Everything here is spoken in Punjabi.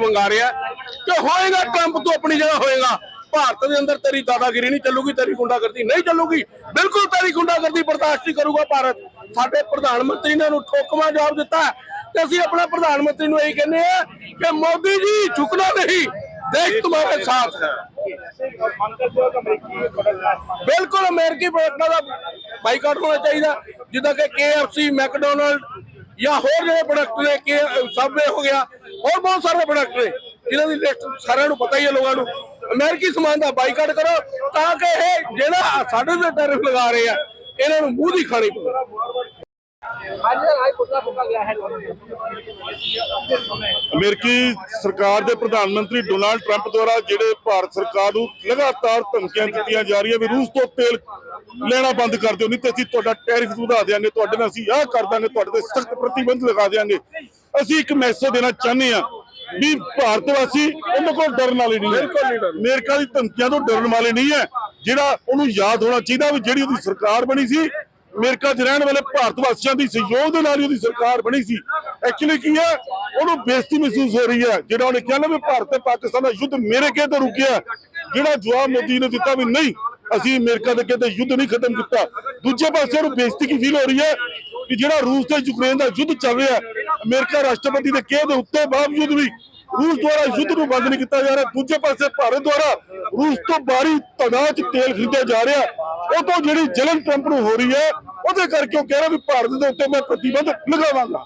ਵੰਗਾਰਿਆ ਕਿ ਹੋਏਗਾ ਟਰੰਪ ਤੋਂ ਆਪਣੀ ਜਗ੍ਹਾ ਹੋਏਗਾ। ਭਾਰਤ ਦੇ ਅੰਦਰ ਤੇਰੀ ਦਾਦਾਗਿਰੀ ਨਹੀਂ ਚੱਲੂਗੀ ਤੇਰੀ ਗੁੰਡਾਗਰਦੀ ਨਹੀਂ ਚੱਲੂਗੀ। ਬਿਲਕੁਲ ਤੇਰੀ ਗੁੰਡਾਗਰਦੀ ਬਰਦਾਸ਼ਤ ਨਹੀਂ ਕਰੂਗਾ ਭਾਰਤ। ਸਾਡੇ ਪ੍ਰਧਾਨ ਮੰਤਰੀ ਨੇ ਇਹਨੂੰ ਠੋਕਵਾ ਜਵਾਬ ਦਿੱਤਾ ਤੇ ਅਸੀਂ ਆਪਣਾ ਪ੍ਰਧਾਨ ਮੰਤਰੀ ਨੂੰ ਇਹੀ ਕਹਿੰਦੇ ਆ ਕਿ ਮੋਦੀ ਜੀ ਝੁਕਣਾ ਨਹੀਂ। ਦੇਸ਼ ਤੁਹਾਡੇ ਸਾਥ। ਹੈ ਬਿਲਕੁਲ ਅਮਰੀਕੀ ਪ੍ਰੋਡਕਟਾਂ ਦਾ ਬਾਈਕਾਟ ਹੋਣਾ ਚਾਹੀਦਾ, ਜਿੱਦਾਂ ਕਿ KFC ਮੈਕਡੋਨਲਡ ਜਾਂ ਹੋਰ ਜਿਹੜੇ ਪ੍ਰੋਡਕਟ ਨੇ ਕਿ ਸਬਵੇ ਹੋ ਗਿਆ। ਹੋਰ ਬਹੁਤ ਸਾਰੇ ਪ੍ਰੋਡਕਟ ਨੇ, ਜਿਨ੍ਹਾਂ ਦੀ ਲਿਸਟ ਸਾਰਿਆਂ ਨੂੰ ਪਤਾ ਹੀ ਹੈ ਲੋਕਾਂ ਨੂੰ। ਅਮਰੀਕੀ ਸਮਾਨ ਦਾ ਬਾਈਕਾਟ ਕਰੋ ਤਾਂ ਕਿ ਇਹ ਜਿਹੜਾ ਸਾਡੇ ਤੇ ਟੈਰਿਫ ਲਗਾ ਰਹੇ ਆ, ਇਹਨਾਂ ਨੂੰ ਮੂੰਹ ਦੀ ਖਾਣੀ ਪਵੇ। ਅਮਰੀਕੀ ਸਰਕਾਰ ਦੇ ਪ੍ਰਧਾਨ ਮੰਤਰੀ ਡੋਨਾਲਡ ਟਰੰਪ ਦੁਆਰਾ ਜਿਹੜੇ ਭਾਰਤ ਸਰਕਾਰ ਨੂੰ ਲਗਾਤਾਰ ਧਮਕੀਆਂ ਦਿੱਤੀਆਂ ਜਾ ਰਹੀਆਂ ਵੀ ਰੂਸ ਤੋਂ ਤੇਲ ਲੈਣਾ ਬੰਦ ਕਰ ਦਿਓ ਨਹੀਂ ਤੇ ਅਸੀਂ ਤੁਹਾਡਾ ਟੈਰਿਫ ਵਧਾ ਦੇਵਾਂਗੇ ਤੁਹਾਡੇ ਨਾਲ ਅਸੀਂ ਆਹ ਕਰ ਦਾਂਗੇ ਤੁਹਾਡੇ ਤੇ ਸਖਤ ਪ੍ਰਤੀਬੰਧ ਲਗਾ ਦੇਵਾਂਗੇ ਅਸੀਂ ਇੱਕ ਮੈਸੇਜ ਦੇਣਾ ਚਾਹੁੰਦੇ ਆ ਵੀ ਭਾਰਤ ਵਾਸੀ ਉਹਨਾਂ ਕੋਲ ਡਰਨ ਵਾਲੇ ਨਹੀਂ ਹੈ। ਅਮਰੀਕਾ ਦੀ ਧਮਕੀਆਂ ਤੋਂ ਡਰਨ ਵਾਲੇ ਨਹੀਂ ਹੈ। ਜਿਹੜਾ ਉਹਨੂੰ ਯਾਦ ਹੋਣਾ ਚਾਹੀਦਾ ਵੀ ਜਿਹੜੀ ਉਹਦੀ ਸਰਕਾਰ ਬਣੀ ਸੀ ਅਮਰੀਕਾ 'ਚ ਰਹਿਣ ਵਾਲੇ ਭਾਰਤ ਵਾਸੀਆਂ ਦੀ ਸਹਿਯੋਗ ਦੇ ਨਾਲ ਹੀ ਉਹਦੀ ਸਰਕਾਰ ਬਣੀ ਸੀ। ਐਕਚੁਅਲੀ ਕੀ ਹੈ? ਉਹਨੂੰ ਬੇਇੱਜ਼ਤੀ ਮਹਿਸੂਸ ਹੋ ਰਹੀ ਹੈ। ਜਿਹੜਾ ਉਹਨੇ ਕਿਹਾ ਨਾ ਵੀ ਭਾਰਤ ਤੇ ਪਾਕਿਸਤਾਨ ਦਾ ਯੁੱਧ ਮੇਰੇ ਕਿਹ ਤੋਂ ਰੁਕਿਆ ਜਿਹੜਾ ਜਵਾਬ ਮੋਦੀ ਨੇ ਦਿੱਤਾ ਵੀ ਨਹੀਂ, ਅਸੀਂ ਅਮਰੀਕਾ ਦੇ ਕਿਤੇ ਯੁੱਧ ਨਹੀਂ ਖਤਮ ਕੀਤਾ। ਦੂਜੇ ਪਾਸੇ ਉਹਨੂੰ ਬੇਇੱਜ਼ਤੀ ਕੀ ਫੀਲ ਹੋ ਰਹੀ ਹੈ? ਕਿ ਜਿਹੜਾ ਰੂਸ ਤੇ ਯੂਕਰੇਨ ਦਾ ਯੁੱਧ ਚੱਲ ਰਿਹਾ ਅਮਰੀਕਾ ਰਾਸ਼ਟਰਪਤੀ ਦੇ ਕਿਹਾ ਦੇ ਉੱਤੇ ਬਾਵਜੂਦ ਵੀ ਰੂਸ ਦੁਆਰਾ ਯੁੱਧ ਨੂੰ ਬੰਦ ਨਹੀਂ ਕੀਤਾ ਜਾ ਰਿਹਾ, ਦੂਜੇ ਪਾਸੇ ਭਾਰਤ ਦੁਆਰਾ ਰੂਸ ਤੋਂ ਬਾਰੀ ਤਾਦਾਦ 'ਚ ਤੇਲ ਖਰੀਦਿਆ ਜਾ ਰਿਹਾ ਉਹ ਤੋਂ ਜਿਹੜੀ ਜਲਨ ਟਰੰਪ ਨੂੰ ਹੋ ਰਹੀ ਹੈ, ਉਹਦੇ ਕਰਕੇ ਉਹ ਕਹਿ ਰਿਹਾ ਵੀ ਭਾਰਤ ਦੇ ਉੱਤੇ ਮੈਂ ਪ੍ਰਤੀਬੰਧ ਲਗਾਵਾਂਗਾ।